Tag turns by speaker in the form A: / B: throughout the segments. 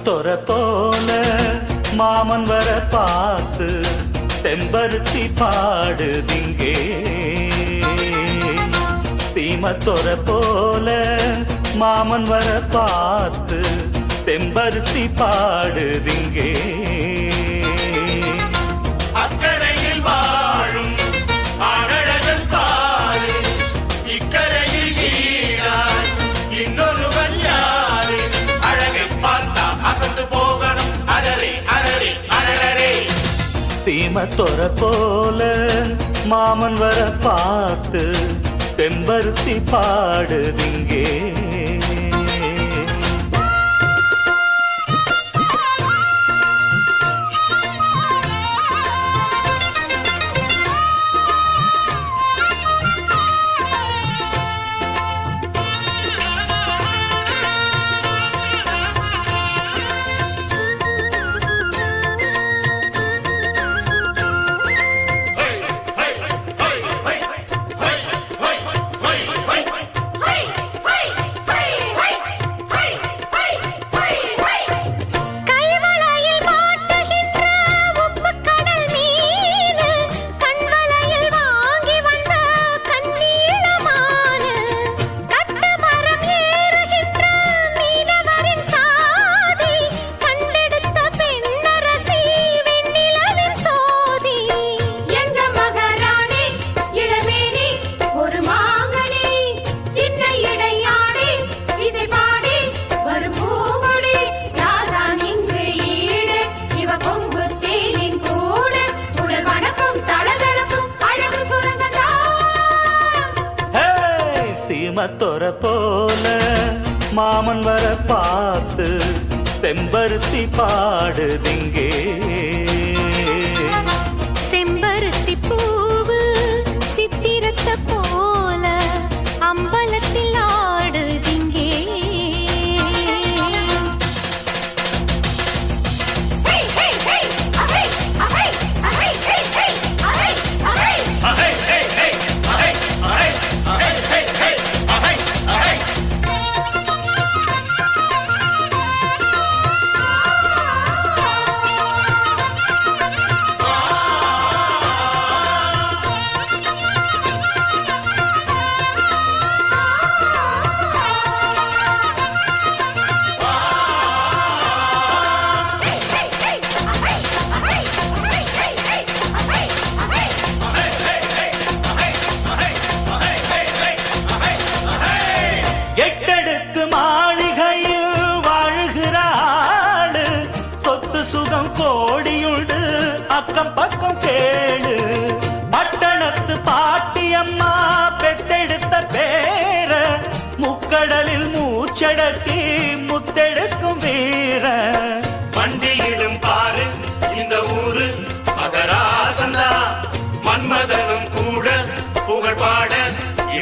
A: தொர போல மாமன் வர பார்த்து செம்பருத்தி பாடுதிங்கே தீமத்தொர போல மாமன் வர பார்த்து செம்பருத்தி பாடுதிங்கே மத்தொர போல மாமன் வர பார்த்து செம்பருத்தி பாடுதிங்கே. மத்தொர போல மாமன் வர பார்த்து செம்பருத்தி பாடுதிங்கே?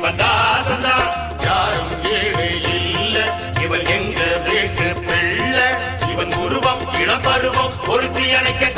B: இவன் தாசந்தா யாரும் ஏழு இல்ல.
A: இவன் எங்க வீட்டு பிள்ளை இவன் உருவம் இளம் பருவம் பொருத்தி அணைக்க